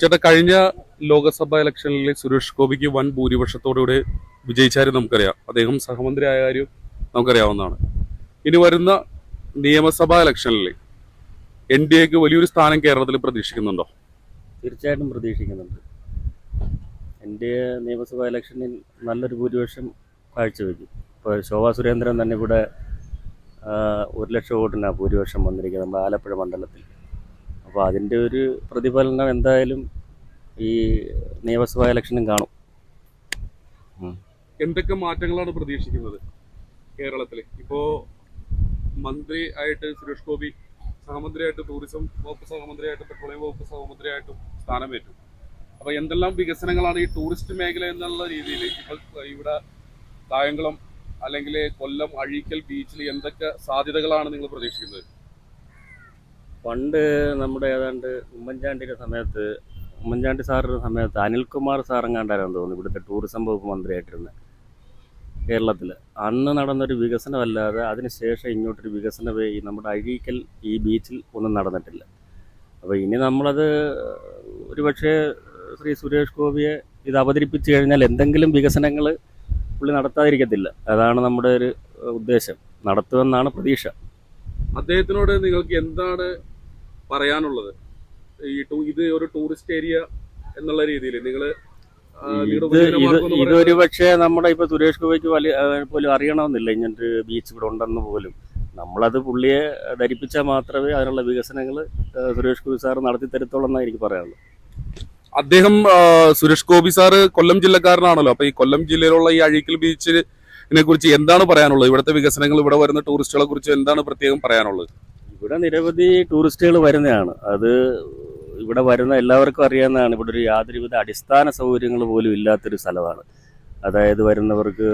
ചേട്ടാ കഴിഞ്ഞ ലോക്സഭാ ഇലക്ഷനിൽ സുരേഷ് ഗോപിക്ക് വൻ ഭൂരിപക്ഷത്തോടുകൂടി വിജയിച്ചാലും നമുക്കറിയാം. അദ്ദേഹം സഹമന്ത്രി ആയ കാര്യം നമുക്കറിയാവുന്നതാണ്. ഇനി വരുന്ന നിയമസഭാ ഇലക്ഷനിൽ എൻ ഡി എക്ക് വലിയൊരു സ്ഥാനം കേരളത്തിൽ പ്രതീക്ഷിക്കുന്നുണ്ടോ? തീർച്ചയായിട്ടും പ്രതീക്ഷിക്കുന്നുണ്ട്. എൻ ഡി എ നിയമസഭാ ഇലക്ഷനിൽ നല്ലൊരു ഭൂരിപക്ഷം കാഴ്ചവെക്കും. ഇപ്പോൾ ശോഭാ സുരേന്ദ്രൻ തന്നെ ഇവിടെ ഒരു ലക്ഷം വോട്ടിനാണ് ഭൂരിപക്ഷം വന്നിരിക്കുന്നത് നമ്മുടെ ആലപ്പുഴ മണ്ഡലത്തിൽ. അപ്പോൾ അതിന്റെ ഒരു പ്രതിഫലനം എന്തായാലും ഈ നിയമസഭാ ഇലക്ഷനും കാണും. എന്തൊക്കെ മാറ്റങ്ങളാണ് പ്രതീക്ഷിക്കുന്നത് കേരളത്തിൽ ഇപ്പോൾ മന്ത്രി ആയിട്ട് സുരേഷ് ഗോപി സഹമന്ത്രിയായിട്ട് ടൂറിസം വകുപ്പ് സഹമന്ത്രിയായിട്ട് പെട്രോളിയം വകുപ്പ് സഹമന്ത്രിയായിട്ടും സ്ഥാനമേറ്റു. അപ്പോൾ എന്തെല്ലാം വികസനങ്ങളാണ് ഈ ടൂറിസ്റ്റ് മേഖല എന്നുള്ള രീതിയിൽ ഇപ്പോൾ ഇവിടെ കായംകുളം അല്ലെങ്കിൽ കൊല്ലം അഴീക്കൽ ബീച്ചിൽ എന്തൊക്കെ സാധ്യതകളാണ് നിങ്ങൾ പ്രതീക്ഷിക്കുന്നത്? പണ്ട് നമ്മുടെ ഏതാണ്ട് ഉമ്മൻചാണ്ടിയുടെ സമയത്ത് ഉമ്മൻചാണ്ടി സാറിന്റെ സമയത്ത് അനിൽകുമാർ സാറെങ്ങാണ്ടായിരുന്നു തോന്നുന്നു ഇവിടുത്തെ ടൂറിസം വകുപ്പ് മന്ത്രിയായിട്ടിരുന്നത് കേരളത്തിൽ അന്ന് നടന്നൊരു വികസനമല്ലാതെ അതിനുശേഷം ഇങ്ങോട്ടൊരു വികസനം ഈ നമ്മുടെ അഴീക്കൽ ഈ ബീച്ചിൽ ഒന്നും നടന്നിട്ടില്ല. അപ്പോൾ ഇനി നമ്മളത് ഒരു പക്ഷേ ശ്രീ സുരേഷ് ഗോപിയെ ഇത് അവതരിപ്പിച്ചു കഴിഞ്ഞാൽ എന്തെങ്കിലും വികസനങ്ങൾ പുള്ളി നടത്താതിരിക്കത്തില്ല. അതാണ് നമ്മുടെ ഒരു ഉദ്ദേശം. നടത്തുമെന്നാണ് പ്രതീക്ഷ. അദ്ദേഹത്തിനോട് നിങ്ങൾക്ക് എന്താണ് പറയാനുള്ളത്. ഈ ടൂ- ഇത് ഒരു ടൂറിസ്റ്റ് ഏരിയ എന്നുള്ള രീതിയിൽ നിങ്ങൾ ഇത് ഇത് ഇതൊരു പക്ഷേ നമ്മുടെ ഇപ്പൊ സുരേഷ് ഗോപിക്ക് വലിയ പോലും അറിയണമെന്നില്ല. ഇങ്ങനൊരു ബീച്ച് ഇവിടെ ഉണ്ടെന്ന് പോലും. നമ്മളത് പുള്ളിയെ ധരിപ്പിച്ചാൽ മാത്രമേ അതിനുള്ള വികസനങ്ങൾ സുരേഷ് ഗോപി സാർ നടത്തി തരത്തുള്ളൂ എന്നാണ് എനിക്ക് പറയാനുള്ളത്. അദ്ദേഹം സുരേഷ് ഗോപി സാർ കൊല്ലം ജില്ലക്കാരനാണല്ലോ. അപ്പൊ ഈ കൊല്ലം ജില്ലയിലുള്ള ഈ അഴീക്കൽ ബീച്ചിനെ കുറിച്ച് എന്താണ് പറയാനുള്ളത്? ഇവിടുത്തെ വികസനങ്ങൾ ഇവിടെ വരുന്ന ടൂറിസ്റ്റുകളെ കുറിച്ച് എന്താണ് പ്രത്യേകം പറയാനുള്ളത്? ഇവിടെ നിരവധി ടൂറിസ്റ്റുകൾ വരുന്നതാണ്. അത് ഇവിടെ വരുന്ന എല്ലാവർക്കും അറിയാവുന്നതാണ്. ഇവിടെ ഒരു യാതൊരുവിധ അടിസ്ഥാന സൗകര്യങ്ങൾ പോലും ഇല്ലാത്തൊരു സ്ഥലമാണ്. അതായത് വരുന്നവർക്ക്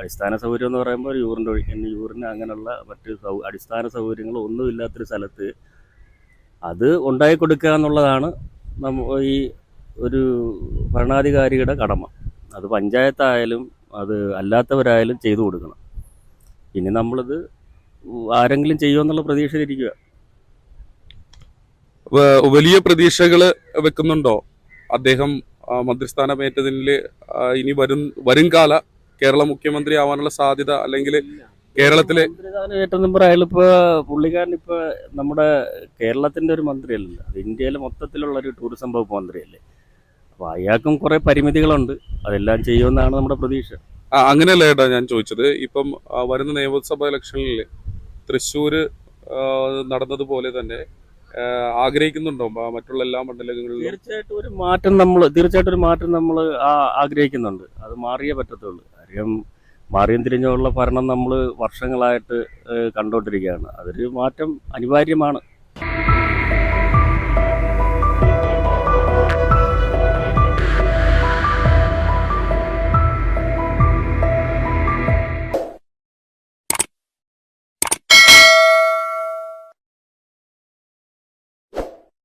അടിസ്ഥാന സൗകര്യം എന്ന് പറയുമ്പോൾ യൂറിന്റെ ഒഴിക്കുന്ന യൂറിന് അങ്ങനെയുള്ള മറ്റ് സൗ അടിസ്ഥാന സൗകര്യങ്ങൾ ഒന്നും ഇല്ലാത്തൊരു സ്ഥലത്ത് അത് ഉണ്ടായി കൊടുക്കുക എന്നുള്ളതാണ് നമ്മ ഈ ഒരു ഭരണാധികാരിയുടെ കടമ. അത് പഞ്ചായത്തായാലും അത് അല്ലാത്തവരായാലും ചെയ്തു കൊടുക്കണം. ഇനി നമ്മളിത് ആരെങ്കിലും ചെയ്യുമെന്നുള്ള പ്രതീക്ഷയിലിരിക്കുക. വലിയ പ്രതീക്ഷകൾ വെക്കുന്നുണ്ടോ? അദ്ദേഹം മന്ത്രിസ്ഥാനമേറ്റതിൽ ഇനി വരും വരും കാല കേരള മുഖ്യമന്ത്രി ആവാനുള്ള സാധ്യത അല്ലെങ്കിൽ കേരളത്തിലെ ഏറ്റവും അയാളിപ്പോ പുള്ളിക്കാരൻ ഇപ്പൊ നമ്മുടെ കേരളത്തിന്റെ ഒരു മന്ത്രിയല്ലല്ലോ. അത് ഇന്ത്യയിലെ മൊത്തത്തിലുള്ള ഒരു ടൂറിസം വകുപ്പ് മന്ത്രിയല്ലേ. അപ്പൊ അയാൾക്കും കുറെ പരിമിതികളുണ്ട്. അതെല്ലാം ചെയ്യുമെന്നാണ് നമ്മുടെ പ്രതീക്ഷ. അങ്ങനെയല്ല ഏട്ടാ ഞാൻ ചോദിച്ചത്. ഇപ്പം വരുന്ന നിയമസഭാ ഇലക്ഷനിൽ തൃശ്ശൂര് ആ, നടന്നതുപോലെ തന്നെ ആഗ്രഹിക്കുന്നുണ്ടോ മറ്റുള്ള എല്ലാ മണ്ഡലങ്ങളിലും. തീർച്ചയായിട്ടും ഒരു മാറ്റം നമ്മൾ തീർച്ചയായിട്ടും ഒരു മാറ്റം നമ്മൾ ആഗ്രഹിക്കുന്നുണ്ട്. അത് മാറിയേ പറ്റത്തുള്ളൂ. കാര്യം മാറിയും തിരിഞ്ഞുള്ള ഭരണം നമ്മൾ വർഷങ്ങളായിട്ട് കണ്ടുകൊണ്ടിരിക്കുകയാണ് അതൊരു മാറ്റം അനിവാര്യമാണ്.